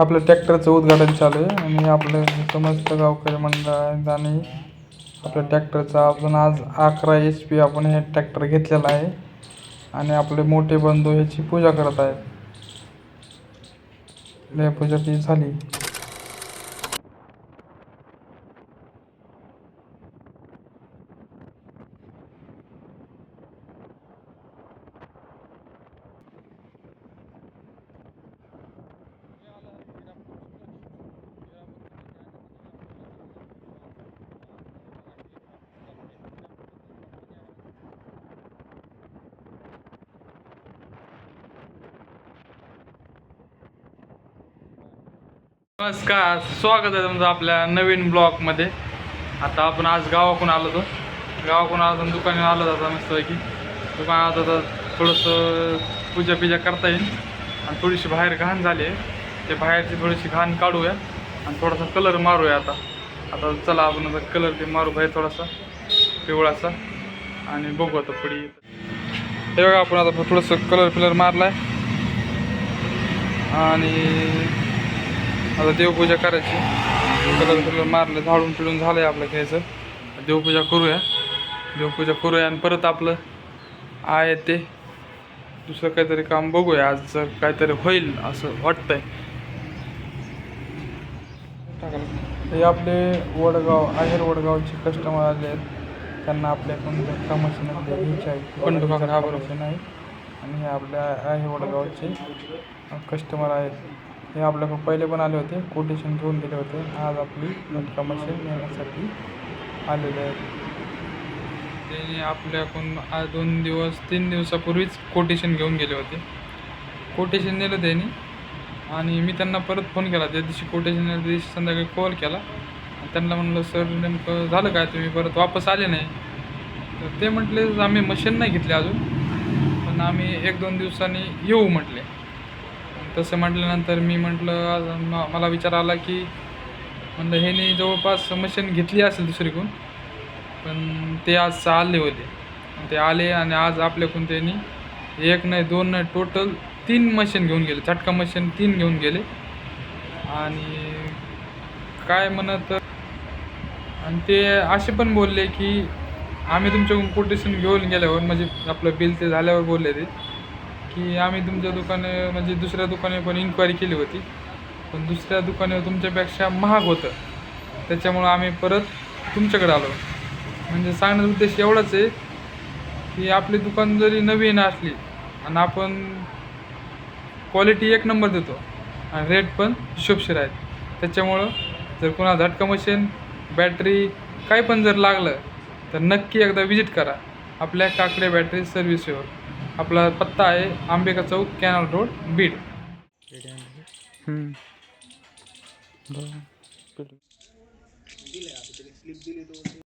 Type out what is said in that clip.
आपलं ट्रॅक्टरचं उद्घाटन चालू आहे आणि आपलं समस्त गावकरी मंडळ आणि आपल्या ट्रॅक्टरचा आपण आज अकरा एच पी आपण हे ट्रॅक्टर घेतलेला आहे आणि आपले मोठे बंधू ह्याची पूजा करत आहेत. पूजा ती झाली. नमस्कार स्वागत आहे तुमचं आपल्या नवीन ब्लॉगमध्ये आता आपण आज गावाकडून आलो होतो. गावाकडून आलो होतो दुकानात आलो होता मस्तपैकी दुकानात आता थोडंसं पूजा पिजा करता येईल. आणि थोडीशी बाहेर घाण झाली आहे. ते बाहेरची थोडीशी घाण काढूया. आणि थोडासा कलर मारूया आता. आता चला आपण आता कलर ते मारू बाहेर थोडासा. पिवळासा. आणि बघू आता पुढे हे बघा आपण आता थोडंसं कलर फिलर मारला आहे आणि आता देवपूजा करायची. कलर कलर मारलं झाडून पिळून झालं आहे आपलं घ्यायचं देवपूजा करूया. देवपूजा करूया आणि परत आपलं आहे ते. दुसरं काहीतरी काम बघूया. आज जर काहीतरी होईल असं वाटतंय. हे आपले वडगाव आहेर वडगावचे कस्टमर आले आहेत. त्यांना आपल्याकडून धक्का मशीनमध्ये घ्यायचे आहे पण दुकान नाही. आणि हे आपल्या आहे वडगावचे कस्टमर आहेत. हे आपल्याकडे पहिले पण आले होते. कोटेशन घेऊन गेले होते. आज आपली धक्का मशीन नेण्यासाठी आलेले आहेत. ते आपल्याकडून आज दोन दिवस तीन दिवसापूर्वीच कोटेशन घेऊन गेले होते. कोटेशन दिलं त्यांनी. आणि मी त्यांना परत फोन केला. त्या दिवशी कोटेशन त्या दिवशी संध्याकाळी कॉल केला. आणि त्यांना म्हणलं सर नेमकं झालं काय? तुम्ही परत वापस आले नाही. तर ते म्हटले आम्ही मशीन नाही घेतली अजून. पण आम्ही एक दोन दिवसांनी येऊ म्हटले. तसं म्हटल्यानंतर मी म्हटलं मला विचार आला की म्हणलं ह्याने जवळपास मशीन घेतली असेल दुसरीकडून पण ते आज आले होते. ते आले आणि आज आपल्याकडून त्यांनी एक नाही दोन नाही टोटल तीन मशीन घेऊन गेले. झटका मशीन तीन घेऊन गेले. आणि काय म्हणत आणि ते असे पण बोलले की आम्ही तुमच्याकडून कोटेशन घेऊन गेल्यावर म्हणजे आपलं बिल ते झाल्यावर बोलले ते. की आम्ही तुमच्या दुकाने म्हणजे दुसऱ्या दुकाने पण इन्क्वायरी केली होती. पण दुसऱ्या दुकाने तुमच्यापेक्षा महाग होतं. त्याच्यामुळं आम्ही परत तुमच्याकडे आलो. म्हणजे सांगण्याचा उद्देश एवढाच आहे की आपली दुकान जरी नवीन असली आणि आपण क्वालिटी एक नंबर देतो आणि रेट पण हिशोबशीर आहेत. त्याच्यामुळं जर कोणाला झटका मशीन बॅटरी काही पण जर लागलं तर नक्की एकदा विजिट करा. आपल्या काकडे बॅटरी सर्व्हिसवर आपला पत्ता आहे आंबेका चौक कॅनल रोड बीड.